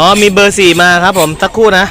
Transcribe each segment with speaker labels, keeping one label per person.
Speaker 1: อ๋อมีเบอร์สี่มาครับผมสักครู่นะ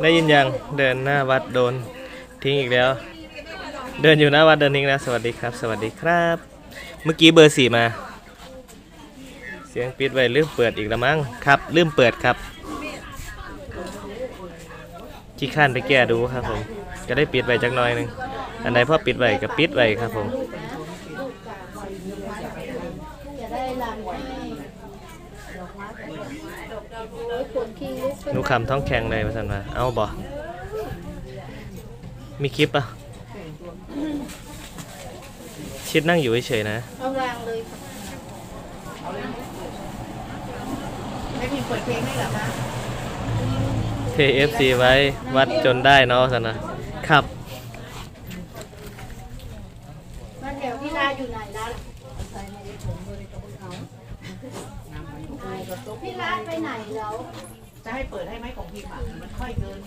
Speaker 1: ได้ยินยังเดินหน้าวัดโดนทิ้งอีกแล้ว เดินอยู่หน้าวัดเดินทิ้งแล้วสวัสดีครับ สวัสดีครับ เมื่อกี้เบอร์สี่มา เสียงปิดไว้ลืมเปิดอีกแล้วมั้งครับลืมเปิดครับขี้ข้านไปแก้ดูครับผมก็ได้ปิดไว้จักหน่อยหนึ่งอันใดพอปิดไว้ก็ปิดไว้ครับผม
Speaker 2: จะได้รำให้โอ้ยคนขี้ลุกขึ้น
Speaker 1: หนูคำท้องแข็งเลยมาสันมาเอาบ่มีคลิปปะชิดนั่งอยู่เฉยๆนะ
Speaker 2: เอารางเลยค่ะ
Speaker 3: ไม่มีเปิดเพลงให้เหรอคะ
Speaker 1: เทเอฟซีไว้วัดจนได้เนาะสันนะครับ
Speaker 2: มันเดี๋ยวพี่ลาอยู่ไหนล่ะ พี่ลาไปไหนแล้ว
Speaker 3: จะให้เปิดให้ไหมของพิมพ์อะมันค่อยเกิน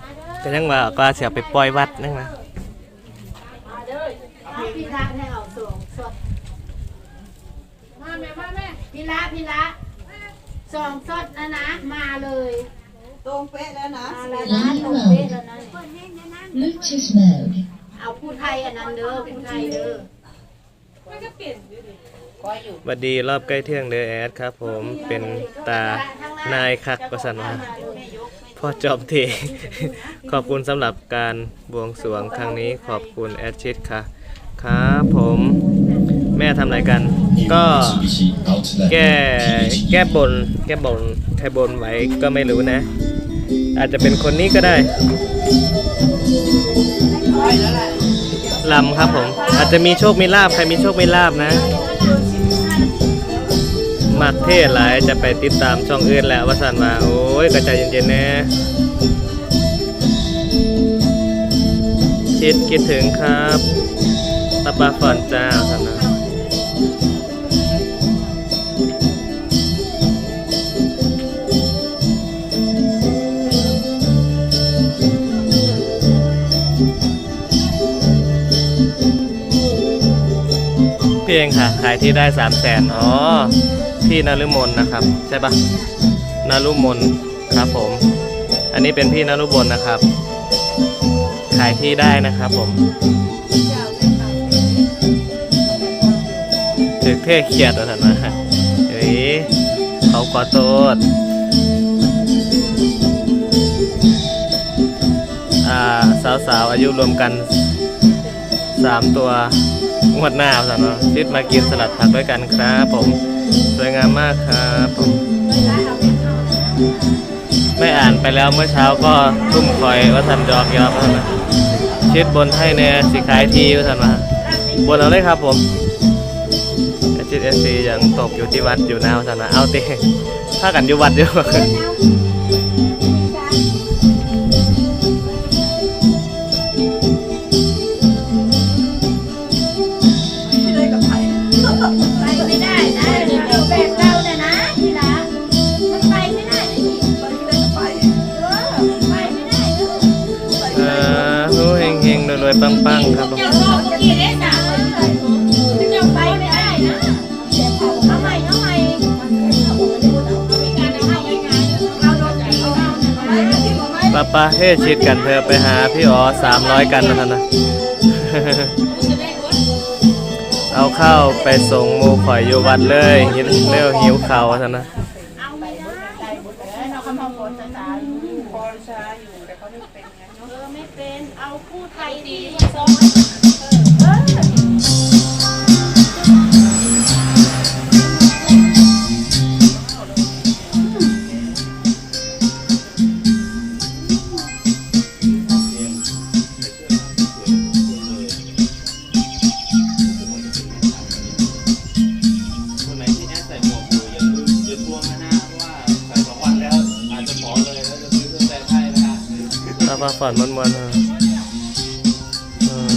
Speaker 2: มาเด้อ
Speaker 1: ก็ยังว่าก็เสียไปปล่อยวัดนั่นนะ
Speaker 2: มาเด้อพี่ลาให้เอาส่งสดมาแม่มาแม่พี่ลาพี่ลาส่งสดนะนะมาเลย
Speaker 3: ตรงเป๊ะแล้วนะ
Speaker 2: มาแล้วนะตรงเป๊ะแล้วนะ
Speaker 4: Bluetooth mode.
Speaker 2: เอาผู้ไทยอันนั้นเด้อผู้ไทยเด้อ
Speaker 3: คอยอยู่
Speaker 1: สวัสดีรอบใกล้เที่ยงเดอแอดครับ ผมเป็นตานายคักประสันว่าพ่อจอมเทขอบคุณสำหรับการบวงสรวงครั้งนี้ขอบคุณแอดชิดค่ะครับผมแม่ทำอะไรกัน ก็แก้แก้บน แก้บนใครบนไว้ก็ไม่รู้นะ อาจจะเป็นคนนี้ก็ได้ลำครับผม อาจจะมีโชคมีลาบใครมีโชคมีลาบนะ มักเทศหลายจะไปติดตามช่องอื่นแล้วว่าสันมาโอ้ยก็ใจายเย็นๆนะชิดคิดถึงครับป้าป้าฝอนจ้าสันนะเพลงค่ะ ขายที่ได้สามแสนอ๋อ พี่นฤมลนะครับ ใช่ปะนรุมนครับผม อันนี้เป็นพี่นรุบลนะครับ ขายที่ได้นะครับผมถึกเท่เขียดแล้วท่านะเฮ้ยเขาขอโทษอ่าสาวๆอายุรวมกัน 3 ตัวงวดหน้าสันว่าชิดมากินสลัดผักด้วยกันครับผม สวยงามมากครับผมไม่อ่านไปแล้วเมื่อเช้าก็ทุ่มคอยว่าทันดอกยอมว่าซั่นนะชิดบนให้แน่สิขายทีว่าทันมาบนเอาเลยครับผมชิดเอซียังตกอยู่ที่วัดอยู่นาวสันนะเอาติถ้ากันอยู่วัดอยู่
Speaker 2: ป้าป้าเฮ้
Speaker 1: ชิดกันเธอไปหาพี่อ๋อสามร้อยกันนะท่านนะ เอาข้าวไปส่งโมูข่อยอยู่วัดเลยหิวเร็วหิว
Speaker 2: เข่าท่า
Speaker 5: นนะ
Speaker 1: ฝันมันมันๆเออเออ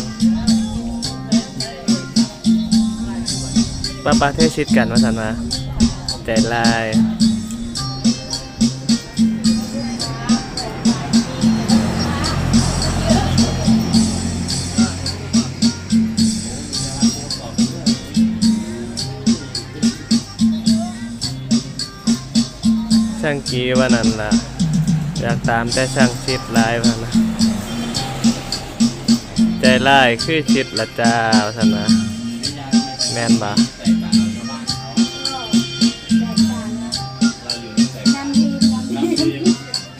Speaker 1: ป้าป้าเทชิดกันมาท่านมาใจลายช่างกีว่านั่นล่ะ อยากตามแต่ช่างชิดลายพันะ ใจลายคือชิดละจ้าท่านะ แมนบ่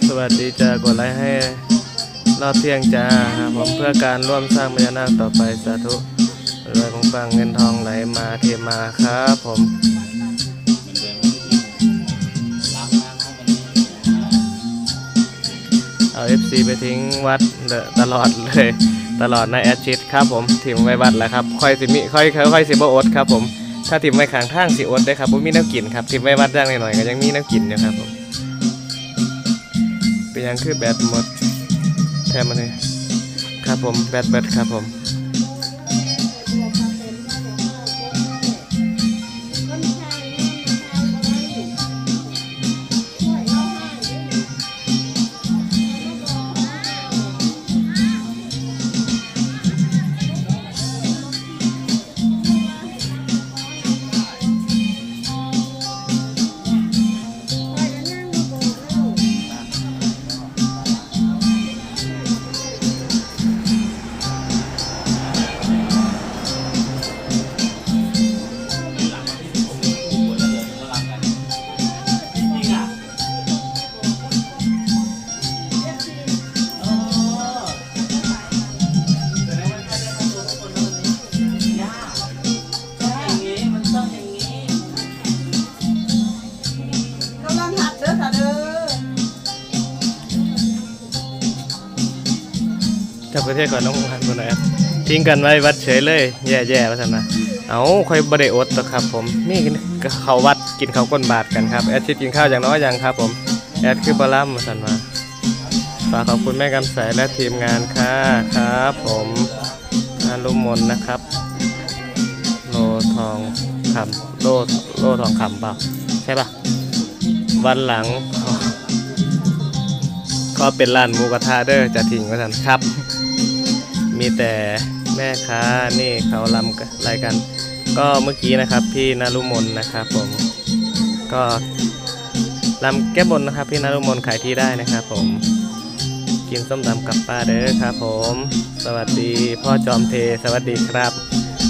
Speaker 1: สวัสดีจ้ากดไลค์ให้รอบเที่ยงจ้าครับผมเพื่อการร่วมสร้างพญานาคต่อไปสาธุรวยของปังเงินทองไหลมาเทมาครับผม FC ไปทิ้งวัดตลอดเลย ตลอดในแอดชิดครับผมถิ่มไว้วัดแล้วครับค่อยสิมิค่อยค่อยสิบโอดครับผมถ้าถิ่มไว้ข้างทางสิอดได้ครับผมมีน้ำกินครับถิ่มไว้วัดย่างหน่อยๆก็ยังมีน้ำกินอยู่ครับผมเป็นยังคือแบตหมดแทนมาเลยครับผมแบตเบิดครับผม ประเทศก่อนน้องพันคนไหนครับทิ้งกันไว้วัดเฉยเลย แย่ๆว่าท่านนะเอาค่อยบไดอดต่อครับ ผมนี่ก็เขาวัดกินเขาวก้นบาทกันครับแอดชิดกินข้าวอย่างน้อยอย่างครับ ผมแอดคือบาลัมมาท่านมาฝากขอบคุณแม่กำใสและทีมงานค่ะครับ ผมอารุมนนะครับโลทองคำโลโลทองคำเปล่าใช่ปะวันหลังก็เป็นร้านหมูกระทะเด้อจะทิ้งไว้ทันครับ มีแต่แม่ค้านี่เขาลำกันอะไรกัน ก็เมื่อกี้นะครับพี่นารุมนนะครับผมก็ลำแก้บนนะครับ พี่นารุมนขายที่ได้นะครับผม กินส้มตำกับป้าเด้อครับผม สวัสดีพ่อจอมเทสวัสดีครับ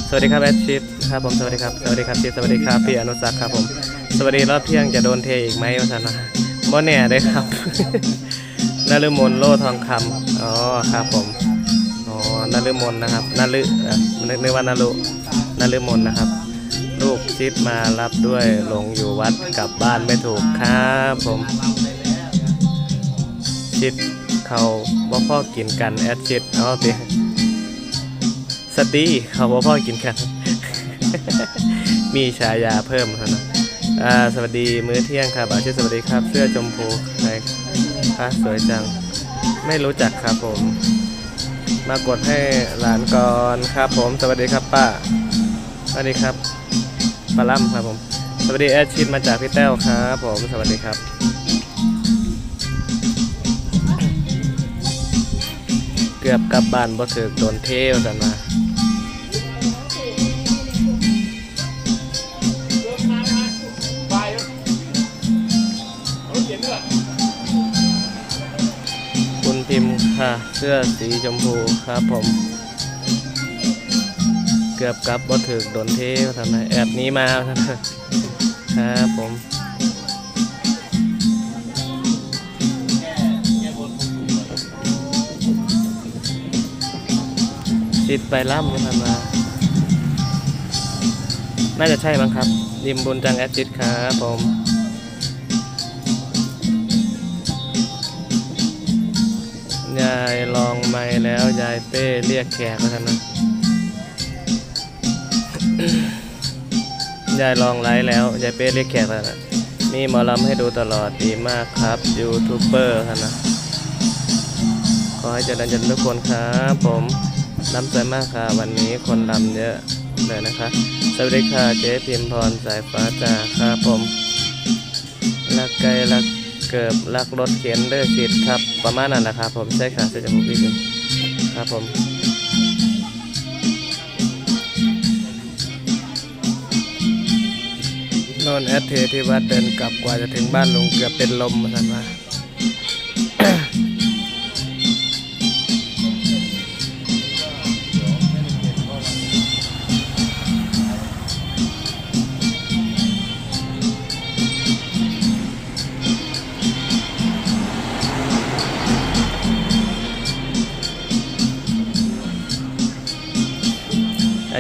Speaker 1: สวัสดีครับแอดชิดครับผมสวัสดีครับสวัสดีครับชิดสวัสดีครับพี่อนุสักครับผม สวัสดีรอบเที่ยงจะโดนเทอีกไหมวะท่านนะบ่แน่ได้ครับนฤมลโลทองคำอ๋อครับผม ฤมลนะครับนฤเอ่อนึกนึกว่านรุนฤมลนะครับ ลูกชิดมารับด้วยหลงอยู่วัดกลับบ้านไม่ถูกครับผมชิดเขาบ่พ่อกินกันแอดชิดเอาติสตีเขาบ่พ่อกินกัน มีฉายาเพิ่มเท่านั้นอ่าสวัสดีมื้อเที่ยงครับอาชิตสวัสดีครับ เสื้อชมพูใครคะสวยจัง ไม่รู้จักครับผม มากดให้หลานก่อนครับผมสวัสดีครับป้าสวัสดีครับปลาล่ำครับผม สวัสดีแอดชิดมาจากพี่แต้วครับผมสวัสดีครับ เกือบกลับบ้านบ่ถึกโดนเทวดันมา ค่ะ เสื้อสีชมพูครับผม เกือบกลับบ่ถึกโดนเทวทำไมแอบนี้มาทำไมครับผมติดไปล่ำทำมาน่าจะใช่มั้งครับ ยิมบุญจังแอดจิตครับผมายลองไม่แล้วยายเป้เรียกแขกแล้วกันนะยายลองไลฟ์แล้วยายเป้เรียกแขกแล้วนะมีหมอลำให้ดูตลอดดีมากครับยูทูบเบอร์ครับนะขอให้เจริญเจริญทุกคนครับผมลำใจมากค่ะวันนี้คนลำเยอะเลยนะคะสวัสดีค่ะเจ๊พิมพรสายฟ้าจ่าครับผมรักไกลรัก เกิบลักรถเข็นเด้อชิดครับ ประมาณนั้นนะครับผมใช่ค่ะเสื้อจมูกพี่พิมครับผมนอนแอดเทที่วัดเดินกลับกว่าจะถึงบ้านลุงเกือบเป็นลมมาทันว่า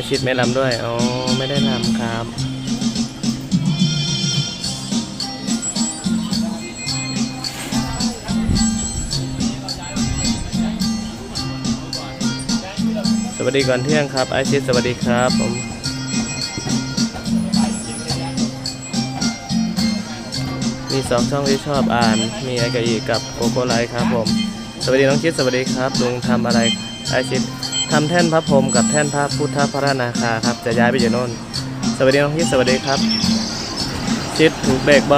Speaker 1: ชิตไม่ลำด้วย อ๋อ ไม่ได้ลำครับ สวัสดีก่อนเที่ยงครับ ไอชิตสวัสดีครับผมมีสองช่องที่ชอบอ่าน มีไอกะอีกับโกโกไลท์ครับผม สวัสดีน้องชิดสวัสดีครับ ลุงทำอะไรไอชิต ทำแท่นพระพรหมกับแท่นพระพุทธพระนาคาครับ จะย้ายไปอยู่โน่น สวัสดีน้องชิดสวัสดีครับ ชิดถูกเบรกบ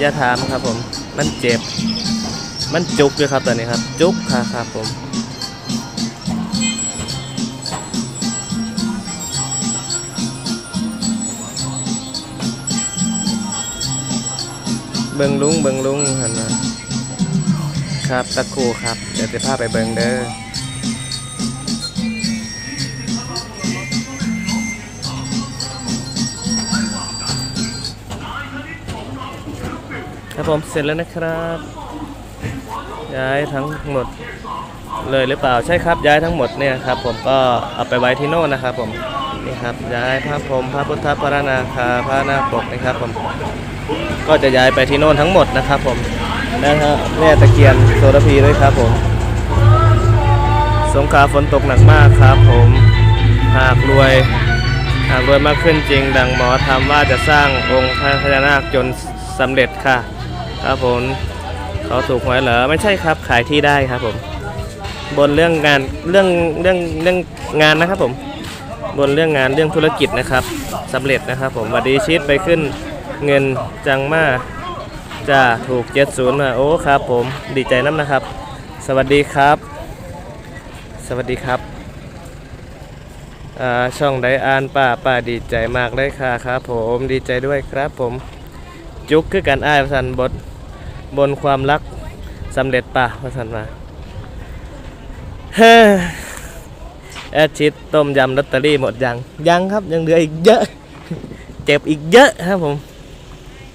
Speaker 1: อย่าถามครับผม มันเจ็บ มันจุกเลยครับตอนนี้ครับ จุกค่ะครับผมเบิงลุงเบิงลุงหันมครับตะคูครับ เดี๋ยวจะพาไปเบิงเด้อ ครับผมเสร็จแล้วนะครับ ย้ายทั้งหมดเลยหรือเปล่าใช่ครับย้ายทั้งหมดเนี่ยครับผมก็เอาไปไว้ที่โน่นนะครับผมนี่ครับย้ายพระพรมพระพุทธพระนาคาพระนาคปกนะครับผมก็จะย้ายไปที่โน่นทั้งหมดนะครับผมนะฮะแม่ตะเคียนโซลพีด้วยครับผมสงขาฝนตกหนักมากครับผมหากรวยหากรวยมากขึ้นจริง ดังหมอทำว่าจะสร้างองค์พระพญานาคจนสำเร็จค่ะ ครับผมเขาถูกหวยเหรอไม่ใช่ครับขายที่ได้ครับผม บนเรื่องงานเรื่องเรื่องเรื่องงานนะครับผม บนเรื่องงานเรื่องธุรกิจนะครับสำเร็จนะครับ ผมวันดีชีตไปขึ้นเงินจังมาจะถูก70มาโอ้ครับ ผมดีใจน้ำนะครับ สวัสดีครับ สวัสดีครับอ่าช่องไดอานป้าป้าดีใจมากเลยค่ะครับ ผมดีใจด้วยครับผมจุกคือการอ้ายสันบท บนความรักสำเร็จป่ะพระสันมาเฮ้แอดชิดต้มยำลอตเตอรี่หมดยัง ยังครับยังเหลืออีกเยอะ เจ็บอีกเยอะครับผม